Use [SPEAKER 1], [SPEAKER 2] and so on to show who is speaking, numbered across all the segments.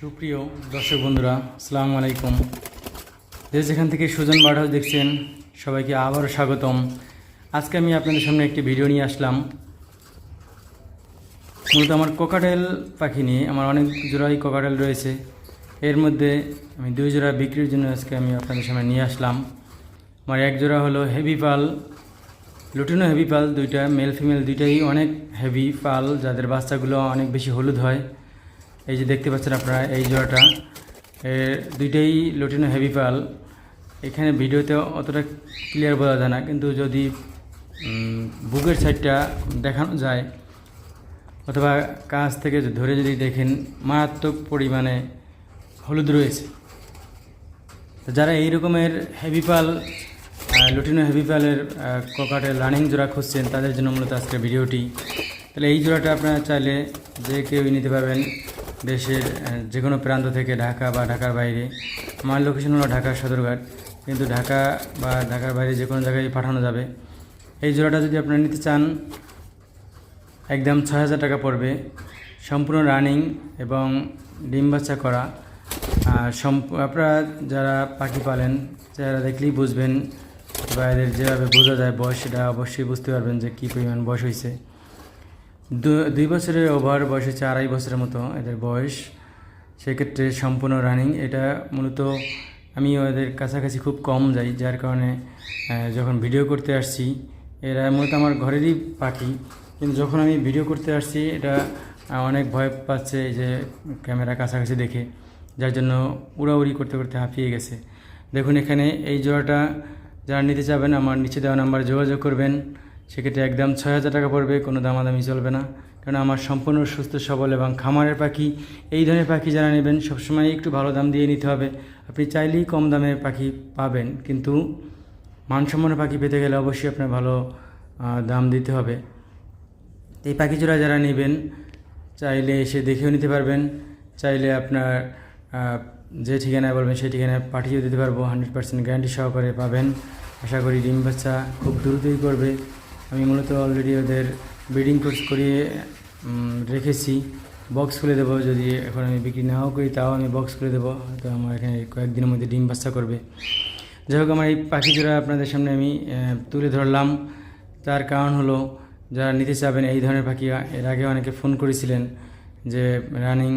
[SPEAKER 1] সুপ্রিয় দর্শক বন্ধুরা, আসসালামু আলাইকুম। যে যেখান থেকে সুজন বাড়াও দেখছেন, সবাইকে আবারও স্বাগতম। আজকে আমি আপনাদের সামনে একটি ভিডিও নিয়ে আসলাম। মূলত আমার কোকাটেল পাখি নিয়ে, আমার অনেক জোড়াই কোকাটেল রয়েছে। এর মধ্যে আমি দুই জোড়া বিক্রির জন্য আজকে আমি আপনাদের সামনে নিয়ে আসলাম। আমার এক জোড়া হলো হেভি পাল, লুটিনো হেভি পাল দুইটা, মেল ফিমেল দুইটাই অনেক হেভি পাল, যাদের বাচ্চাগুলো অনেক বেশি হলুদ হয়। এই যে দেখতে পাচ্ছেন আপনারা, এই জোড়াটা। দুইটাই লুটিনো হেভি পাল এখানে ভিডিওতে অতটা ক্লিয়ার বোঝা যায় না, কিন্তু যদি বুকের সাইডটা দেখানো যায়, অথবা কাছ থেকে ধরে যদি দেখেন, মারাত্মক পরিমাণে হলুদ রয়েছে। যারা এই রকমের হেভি পাল লুটিনো হেভি পালের ককাটে রানিং জোড়া খুঁজছেন, তাদের জন্য মূলত আজকের ভিডিওটি। তাহলে এই জোড়াটা আপনারা চাইলে যে কেউই নিতে পারবেন দেশের যে কোনো প্রান্ত থেকে ঢাকা বা ঢাকার বাইরে। আমার লোকেশন হলো ঢাকা সদরঘাট। কিন্তু ঢাকা বা ঢাকার বাইরে যে কোনো জায়গায় পাঠানো যাবে। এই জোড়াটা যদি আপনারা নিতে চান, একদম ছয় হাজার টাকা পড়বে। সম্পূর্ণ রানিং এবং ডিম বাচ্চা করা। আপনারা যারা পাখি পালেন, যারা দেখলেই বুঝবেন বা এদের যেভাবে বোঝা যায় বয়স, সেটা অবশ্যই বুঝতে পারবেন যে কী পরিমাণ বয়স হয়েছে। দুই বছরের ওভার বয়স হচ্ছে আড়াই বছরের মতো এদের বয়স। সেক্ষেত্রে সম্পূর্ণ রানিং এটা মূলত আমি ওদের কাছাকাছি খুব কম যাই, যার কারণে যখন ভিডিও করতে আসছি, এরা মূলত আমার ঘরেরই পাখি। কিন্তু যখন আমি ভিডিও করতে আসছি, এটা অনেক ভয় পাচ্ছে যে ক্যামেরা কাছাকাছি দেখে, যার জন্য উড়াউড়ি করতে করতে হাঁপিয়ে গেছে। দেখুন এখানে এই জোড়াটা, যারা নিতে চাবেন আমার নিচে দেওয়া নাম্বারে যোগাযোগ করবেন। সেক্ষেত্রে একদম ছয় হাজার টাকা পড়বে, কোনো দামাদামি চলবে না। কারণ আমার সম্পূর্ণ সুস্থ, সবল এবং খামারের পাখি, এই ধরনের পাখি যারা নেবেন, সবসময় একটু ভালো দাম দিয়ে নিতে হবে। আপনি চাইলেই কম দামে পাখি পাবেন, কিন্তু মানসম্পন্ন পাখি পেতে গেলে অবশ্যই আপনার ভালো দাম দিতে হবে। এই পাখি জোড়া যারা নেবেন, চাইলে এসে দেখেও নিতে পারবেন, চাইলে আপনার যে ঠিকানায় বলবেন সেই ঠিকানায় পাঠিয়ে দিতে পারব। হান্ড্রেড পার্সেন্ট গ্যারান্টি সহকারে পাবেন। আশা করি ডিম বাচ্চা খুব দ্রুতই করবে। আমি মূলত অলরেডি ওদের ব্রিডিং কোর্স করিয়ে রেখেছি। বক্স খুলে দেবো, যদি এখন আমি বিক্রি নাও করি, তাও আমি বক্স খুলে দেবো। হয়তো আমার এখানে কয়েকদিনের মধ্যে ডিম বাচ্চা করবে। যাই হোক, আমার এই পাখি জোড়া আপনাদের সামনে আমি তুলে ধরলাম। তার কারণ হলো, যারা নিতে চাবেন এই ধরনের পাখি এর আগে অনেকে ফোন করেছিলেন যে, রানিং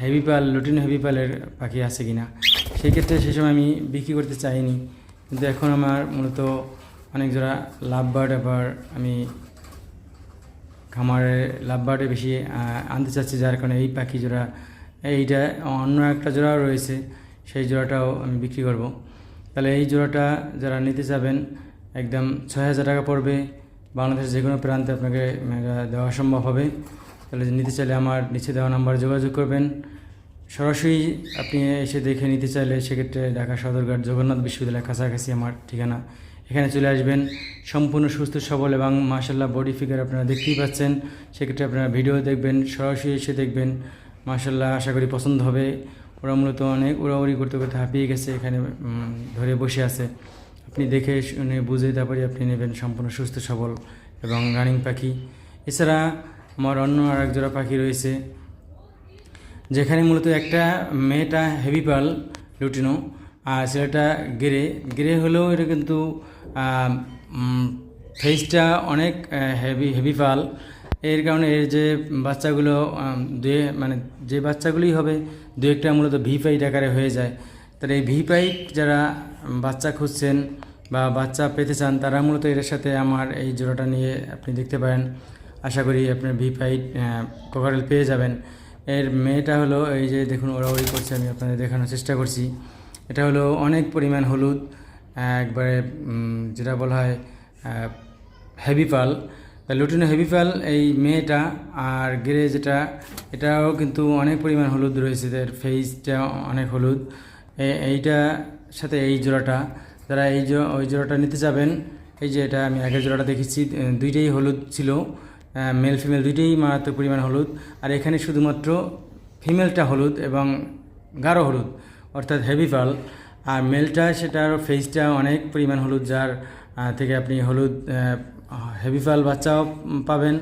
[SPEAKER 1] হেভি পাল, লুটিন হেভি পালের পাখি আছে কিনা? সেই ক্ষেত্রে সেই সময় আমি বিক্রি করতে চাইনি। কিন্তু এখন আমার মূলত অনেক জোড়া লাভ বার্ড আবার আমি খামারে লাভ বার্ডে বেশি আনতে চাচ্ছি, যার কারণে এই পাখি জোড়া, এইটা অন্য একটা জোড়াও রয়েছে, সেই জোড়াটাও আমি বিক্রি করব। তাহলে এই জোড়াটা যারা নিতে চাবেন, একদম ছয় হাজার টাকা পড়বে, বাংলাদেশের যে কোনো প্রান্তে আপনাকে দেওয়া সম্ভব হবে। তাহলে নিতে চাইলে আমার নিচে দেওয়া নাম্বার যোগাযোগ করবেন। সরাসরি আপনি এসে দেখে নিতে চাইলে সেক্ষেত্রে ঢাকা সদরঘাট জগন্নাথ বিশ্ববিদ্যালয়ের কাছাকাছি আমার ঠিকানা। এখানে চলে আসবেন। সম্পূর্ণ সুস্থ, সবল এবং মাশাল্লাহ বডি ফিগার আপনারা দেখতেই পাচ্ছেন। সেক্ষেত্রে আপনারা ভিডিও দেখবেন, সরাসরি এসে দেখবেন। মাশাল্লাহ আশা করি পছন্দ হবে। ওরা মূলত অনেক উড়াউড়ি করতে করতে হাঁপিয়ে গেছে, এখানে ধরে বসে আছে। আপনি দেখে শুনে বুঝে তারপরে আপনি নেবেন সম্পূর্ণ সুস্থ, সবল এবং রানিং পাখি। এছাড়া আমার অন্য আর এক জোড়া পাখি রয়েছে। যেখানে মূলত একটা মেয়েটা হেভি পাল লুটিনো আর ছেলেটা গেরে গেরে হলেও এটা কিন্তু ফেসটা অনেক হেভি হেভি ফাল এর কারণে এর যে বাচ্চাগুলো দুয়ে মানে যে বাচ্চাগুলোই হবে দু একটা মূলত ভি পাইট আকারে হয়ে যায়। তাহলে এই ভি পাইট যারা বাচ্চা খুঁজছেন বা বাচ্চা পেতে চান, তারা মূলত এর সাথে আমার এই জোড়াটা নিয়ে আপনি দেখতে পারেন। আশা করি আপনার ভি পাইট কভারেল পেয়ে যাবেন। এর মেয়েটা হলো, এই যে দেখুন ওড়াউড়ি করছে, আমি আপনাদের দেখানোর চেষ্টা করছি। এটা হলো অনেক পরিমাণ হলুদ, একবারে যেটা বলা হয় হেভি পাল লুটিনো হেভি পাল এই মেয়েটা আর গ্রে যেটা, এটাও কিন্তু অনেক পরিমাণ হলুদ রয়েছে এর ফেসটা অনেক হলুদ। এইটা সাথে এই জোড়াটা যারা এই জো- ওই জোড়াটা নিতে যাবেন। এই যে এটা আমি আগের জোড়াটা দেখেছি, দুইটাই হলুদ ছিল মেল ফিমেল দুইটাই মারাত্মক পরিমাণ হলুদ। আর এখানে শুধুমাত্র ফিমেলটা হলুদ এবং গাঢ় হলুদ। অর্থাৎ হেভি পাল আর মেলটা, সেটার ফেসটা অনেক পরিমাণ হলুদ, যার থেকে আপনি হলুদ হেভি পাল বাচ্চাও পাবেন।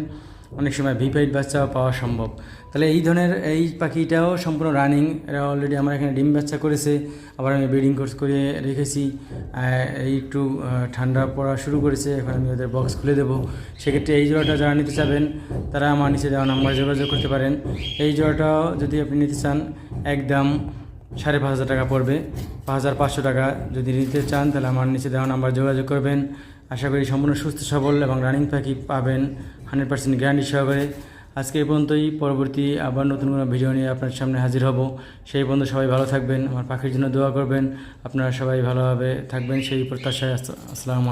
[SPEAKER 1] অনেক সময় ভিপাইট বাচ্চাও পাওয়া সম্ভব। তাহলে এই ধরনের, এই পাখিটাও সম্পূর্ণ রানিং এরা অলরেডি আমার এখানে ডিম বাচ্চা করেছে। আবার আমি ব্রিডিং কোর্স করে রেখেছি। এই একটু ঠান্ডা পড়া শুরু করেছে। এখন আমি ওদের বক্স খুলে দেবো। সেক্ষেত্রে এই জোড়াটা যারা নিতে চাবেন, তারা আমার নিচে দেওয়া নাম্বার যোগাযোগ করতে পারেন। এই জোড়াটাও যদি আপনি নিতে চান, একদম সাড়ে পাঁচ হাজার টাকা পড়বে। পাঁচ হাজার পাঁচশো টাকা যদি নিতে চান, তাহলে আমার নিচে দেওয়া নাম্বার যোগাযোগ করবেন। আশা করি সম্পূর্ণ সুস্থ, সবল এবং রানিং পাখি পাবেন হান্ড্রেড পার্সেন্ট গ্যারান্টি সহকারে। আজকে এই পর্যন্তই। পরবর্তী আবার নতুন কোনো ভিডিও নিয়ে আপনার সামনে হাজির হব। সেই পর্যন্ত সবাই ভালো থাকবেন, আমার পাখির জন্য দোয়া করবেন। আপনারা সবাই ভালোভাবে থাকবেন, সেই প্রত্যাশায় আস- আসসালামু আলাইকুম।